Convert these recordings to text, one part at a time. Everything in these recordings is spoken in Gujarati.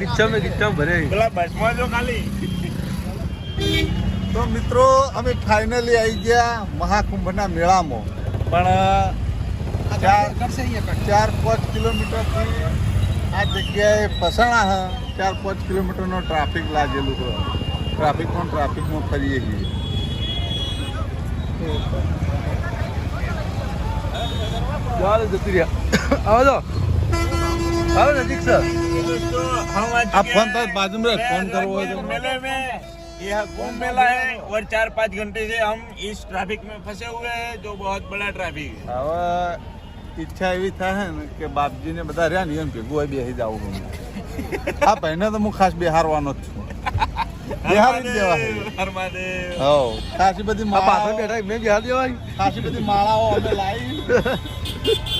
રિક્ષા મેં રિક્ષા ભરે પેલા જો ખાલી તો મિત્રો અમે ફાઇનલી આવી ગયા મહાકુંભના મેળામાં પણ ચાર ચાર પાંચ કિલોમીટરથી આ જગ્યાએ પસણા હ ચાર પાંચ કિલોમીટરનો ટ્રાફિક લાગેલું હતો ટ્રાફિકમાં ટ્રાફિકમાં ફરીએ છીએ ચાલો જતી રહ્યા આવો આવો નજીક સર आप फोन पर बाद में फोन करो मेले में यह कुंभ मेला है और चार पाँच घंटे से हम इस ट्रैफिक में फंसे हुए हैं जो बहुत बड़ा ट्रैफिक है હવે ઈચ્છા એવી થાય ને કે બાપજીને બધા રહ્યા ને એમ કે ગોય બેસી જાવું હું આ ભાઈને તો હું ખાસ બિહારવાનો જ છું બિહારી દેવા ખાસી બધી પાછળ બેઠા ખાસી બધી માળાઓ અમે લાવી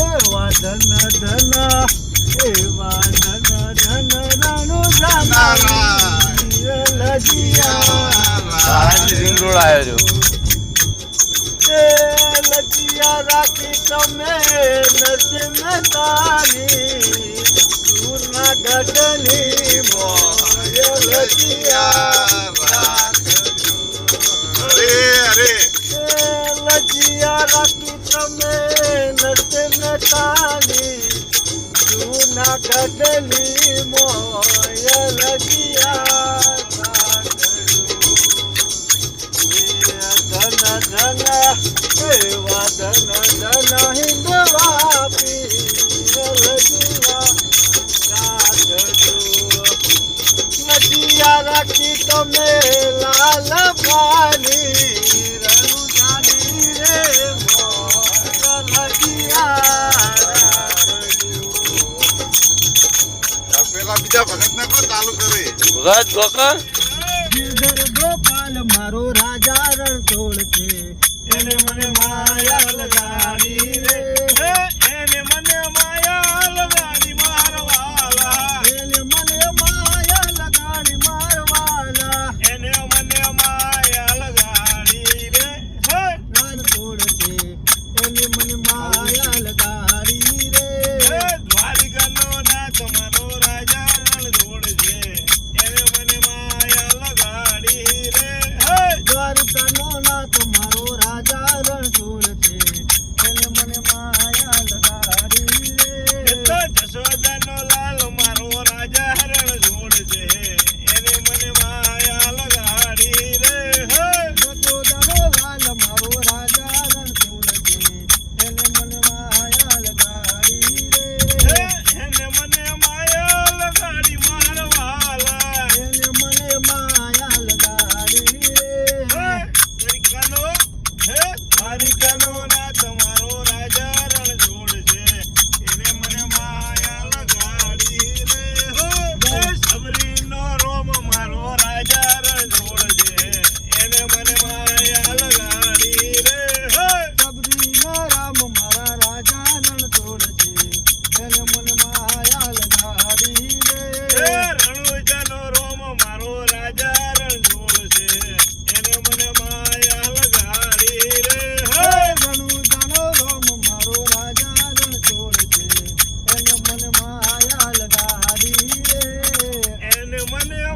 એવા ધન ધન એવા ધન ધન રાણુ લજિયા લજિયા રાખી તમે નજમેદારી જૂનાગઢની મોય લજિયા રાખી અરે અરે લજિયા રાખી પોતાની જૂનાગઢની મોયલ ગયા ધન ધન એવા ધન ધન હિંદવા પીલ ગયા નદિયા રાખી તમે ભગત ગોકર ગિરધર ગોપાલ મારો રાજા રણછોડ છે એને મને માયા લગા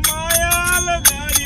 మాయాల దారి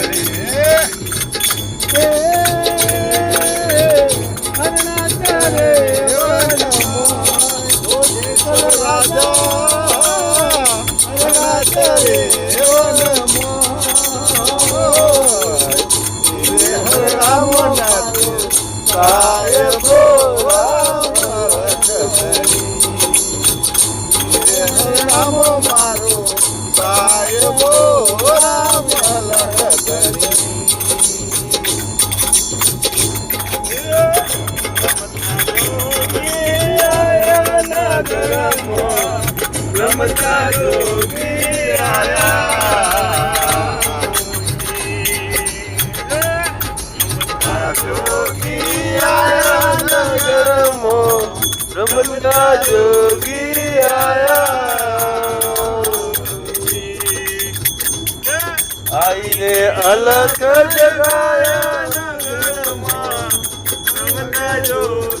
ब्रह्मचारो आया ब्रह्मचा जोगी आया आई ने अलग जगाया नगर मां ब्रह्मचा जोगी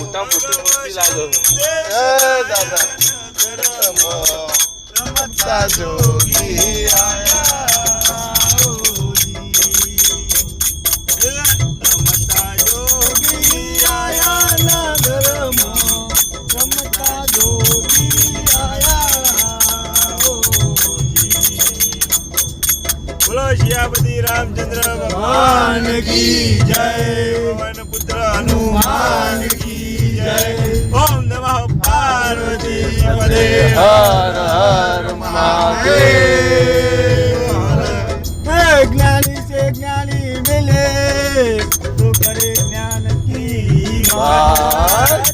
मोठा मोठी मूर्ती झालं दादा जोगी आया श्यापति रामचंद्र भगवान की जय मन पुत्र हनुमान पार्वती पदे हर ज्ञानी से ज्ञानी मिले तो करे ज्ञान की बात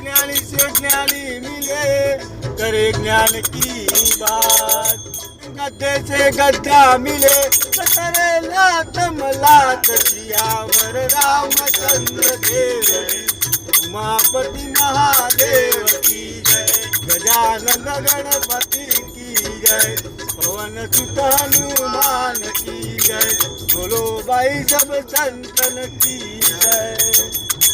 ज्ञानी से ज्ञानी मिले करे ज्ञान की बात गद्दे से गद्दा मिले तो करे लात मलात सियावर रामचंद्र देव उमापति महादेव की जय गजानंद गणपति की जय पवन सुत हनुमान की जय बोलो भाई सब संतन की जय